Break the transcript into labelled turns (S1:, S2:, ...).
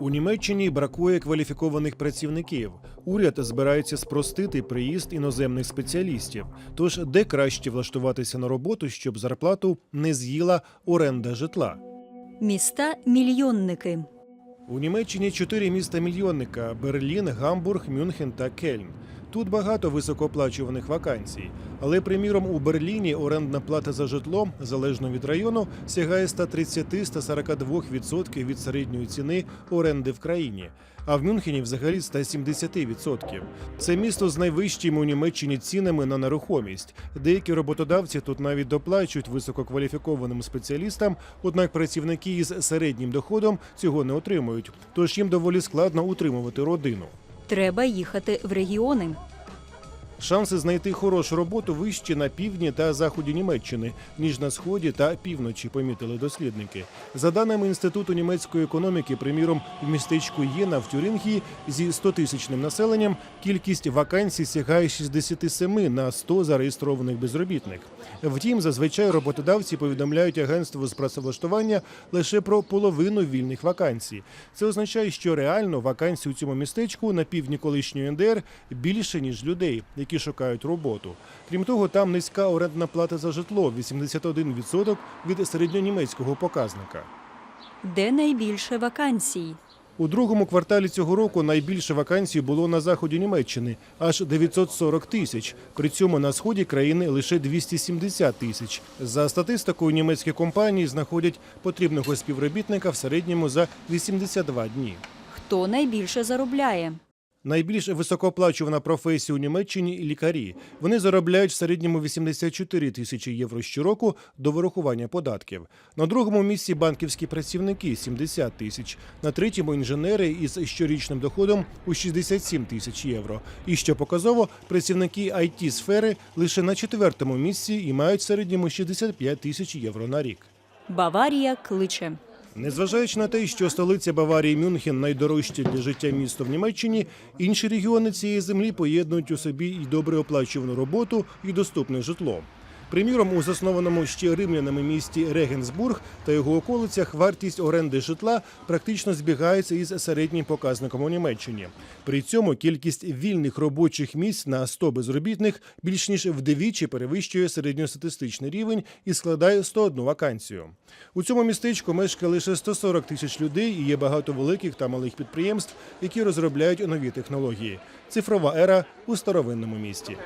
S1: У Німеччині бракує кваліфікованих працівників. Уряд збирається спростити приїзд іноземних спеціалістів. Тож де краще влаштуватися на роботу, щоб зарплату не з'їла оренда житла?
S2: Міста мільйонники.
S1: У Німеччині чотири міста мільйонника: Берлін, Гамбург, Мюнхен та Кельн. Тут багато високооплачуваних вакансій. Але, приміром, у Берліні орендна плата за житло, залежно від району, сягає 130-142% від середньої ціни оренди в країні. А в Мюнхені взагалі 170%. Це місто з найвищими у Німеччині цінами на нерухомість. Деякі роботодавці тут навіть доплачують висококваліфікованим спеціалістам, однак працівники із середнім доходом цього не отримують. Тож їм доволі складно утримувати родину.
S2: Треба їхати в регіони.
S1: Шанси знайти хорошу роботу вищі на півдні та заході Німеччини, ніж на сході та півночі, помітили дослідники. За даними інституту німецької економіки, приміром, в містечку Єна в Тюрингії зі 100-тисячним населенням кількість вакансій сягає 67 на 100 зареєстрованих безробітних. Втім, зазвичай роботодавці повідомляють агентству з працевлаштування лише про половину вільних вакансій. Це означає, що реально вакансій у цьому містечку на півдні колишньої НДР більше ніж людей, які шукають роботу. Крім того, там низька орендна плата за житло 81% від середньонімецького показника.
S2: Де найбільше вакансій?
S1: У другому кварталі цього року найбільше вакансій було на заході Німеччини аж 940 тисяч. При цьому на сході країни лише 270 тисяч. За статистикою, німецькі компанії знаходять потрібного співробітника в середньому за 82 дні.
S2: Хто найбільше заробляє?
S1: Найбільш високооплачувана професія у Німеччині лікарі. Вони заробляють в середньому 84 тисячі євро щороку до вирахування податків. На другому місці банківські працівники 70 тисяч. На третьому інженери із щорічним доходом у 67 тисяч євро. І що показово, працівники it сфери лише на четвертому місці і мають в середньому 65 тисяч євро на рік.
S2: Баварія кличе.
S1: Незважаючи на те, що столиця Баварії Мюнхен найдорожче для життя місто в Німеччині, інші регіони цієї землі поєднують у собі і добре оплачувану роботу, і доступне житло. Приміром, у заснованому ще римлянами місті Регенсбург та його околицях вартість оренди житла практично збігається із середнім показником у Німеччині. При цьому кількість вільних робочих місць на 100 безробітних більш ніж вдвічі перевищує середньостатистичний рівень і складає 101 вакансію. У цьому містечку мешкає лише 140 тисяч людей і є багато великих та малих підприємств, які розробляють нові технології. Цифрова ера у старовинному місті.